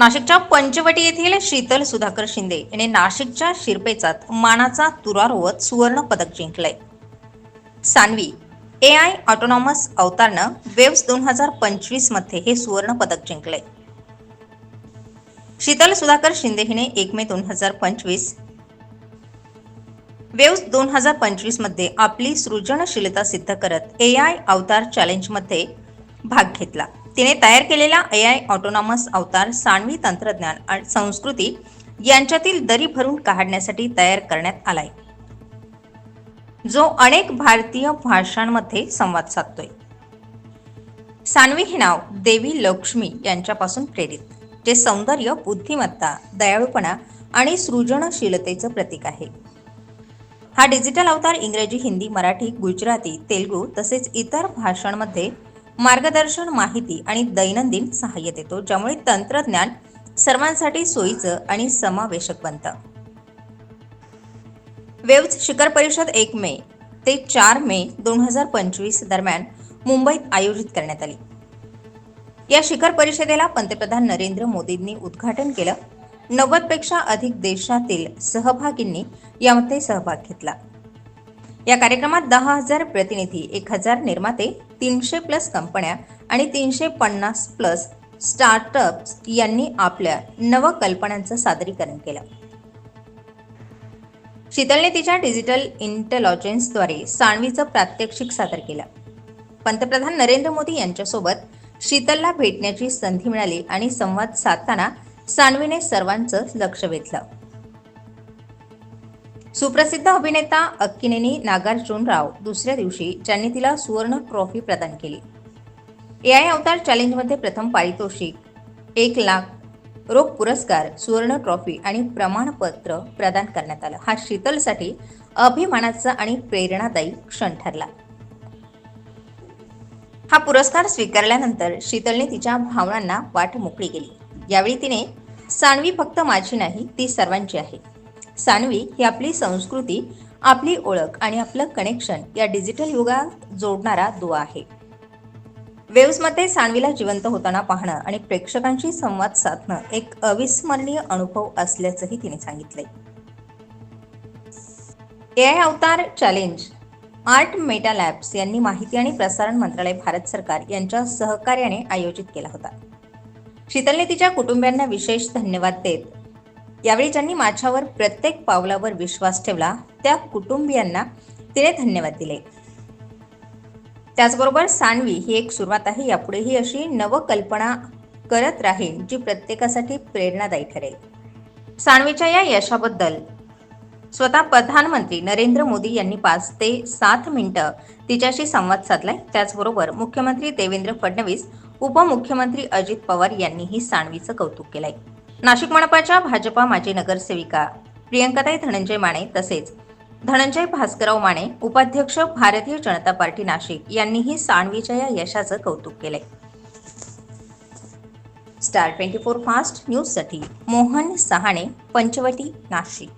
नाशिकच्या पंचवटी येथील शीतल सुधाकर शिंदे याने नाशिकच्या शिरपेचात मानाचा तुरारोवत सुवर्ण पदक जिंकलंय. सानवी ए आय ऑटोनॉमस अवतारनं वेव्स दोन हजार पंचवीसमध्ये हे सुवर्ण पदक जिंकलंय. शीतल सुधाकर शिंदे हिने एक मे दोन हजार पंचवीस वेव्स दोन हजार पंचवीसमध्ये आपली सृजनशीलता सिद्ध करत ए आय अवतार चॅलेंजमध्ये भाग घेतला. तिने तयार केलेला ए आय ऑटोनॉमस अवतार सानवी तंत्रज्ञान आणि संस्कृती यांच्यातील दरी भरून काढण्यासाठी तयार करण्यात आलाय. जो अनेक भारतीय भाषांमध्ये संवाद साधतोय. सानवी हे नाव देवी लक्ष्मी यांच्यापासून प्रेरित जे सौंदर्य बुद्धिमत्ता दयाळूपणा आणि सृजनशीलतेचं प्रतीक आहे. हा डिजिटल अवतार इंग्रजी हिंदी मराठी गुजराती तेलगू तसेच इतर भाषांमध्ये मार्गदर्शन माहिती आणि दैनंदिन सहाय्य देतो ज्यामुळे तंत्रज्ञान सर्वांसाठी सोयीचं आणि समावेशक बनतं. वेव्ज शिखर परिषद एक मे ते चार मे दोन हजार पंचवीस दरम्यान मुंबईत आयोजित करण्यात आली. या शिखर परिषदेला पंतप्रधान नरेंद्र मोदींनी उद्घाटन केलं. नव्वदपेक्षा अधिक देशातील सहभागींनी यामध्ये सहभाग घेतला. या कार्यक्रमात दहा हजार प्रतिनिधी एक हजार निर्माते तीनशे प्लस कंपन्या आणि तीनशे पन्नास प्लस स्टार्टअप्स यांनी आपल्या नवकल्पनांचं सादरीकरण केलं. शीतलने तिच्या डिजिटल इंटेलॉजन्सद्वारे सानवीचं प्रात्यक्षिक सादर केलं. पंतप्रधान नरेंद्र मोदी यांच्यासोबत शीतलला भेटण्याची संधी मिळाली आणि संवाद साधताना सानवीने सर्वांचं लक्ष वेधलं. सुप्रसिद्ध अभिनेता अक्किनेनी नागार्जुनराव दुसऱ्या दिवशी ज्यांनी तिला सुवर्ण ट्रॉफी प्रदान केली. ए आय अवतार चॅलेंजमध्ये प्रथम पारितोषिक एक लाख रोख पुरस्कार सुवर्ण ट्रॉफी आणि प्रमाणपत्र प्रदान करण्यात आलं. हा शीतलसाठी अभिमानाचा आणि प्रेरणादायी क्षण ठरला. हा पुरस्कार स्वीकारल्यानंतर शीतलने तिच्या भावनांना वाट मोकळी केली. यावेळी तिने सानवी फक्त माझी नाही ती सर्वांची आहे. सानवी ही आपली संस्कृती आपली ओळख आणि आपलं कनेक्शन या डिजिटल युगात जोडणारा दुवा आहे. वेव्समध्ये सानवीला जिवंत होताना पाहणं आणि प्रेक्षकांशी संवाद साधणं एक अविस्मरणीय अनुभव असल्याचंही तिने सांगितलंय. A I avatar challenge art Meta labs यांनी माहिती आणि प्रसारण मंत्रालय भारत सरकार यांच्या सहकार्याने आयोजित केला होता. शीतलने तिच्या कुटुंबियांना विशेष धन्यवाद देत यावेळी ज्यांनी माझ्यावर प्रत्येक पावलावर विश्वास ठेवला त्या कुटुंबियांना तिने धन्यवाद दिले. त्याचबरोबर सानवी ही एक सुरुवात आहे यापुढेही अशी नवकल्पना करत राहील जी प्रत्येकासाठी प्रेरणादायी ठरेल. सानवीच्या या यशाबद्दल स्वतः प्रधानमंत्री नरेंद्र मोदी यांनी पाच ते सात मिनिटं तिच्याशी संवाद साधलाय. त्याचबरोबर मुख्यमंत्री देवेंद्र फडणवीस उपमुख्यमंत्री अजित पवार यांनीही सानवीचं कौतुक केलंय. नाशिक मनपाच्या भाजपा माजी नगरसेविका प्रियंकाताई धनंजय माने तसेच धनंजय भास्करराव माने उपाध्यक्ष भारतीय जनता पार्टी नाशिक यांनीही साणवीच्या या यशाचं कौतुक केलंय. स्टार ट्वेंटी फोर फास्ट न्यूजसाठी मोहन सहाणे पंचवटी नाशिक.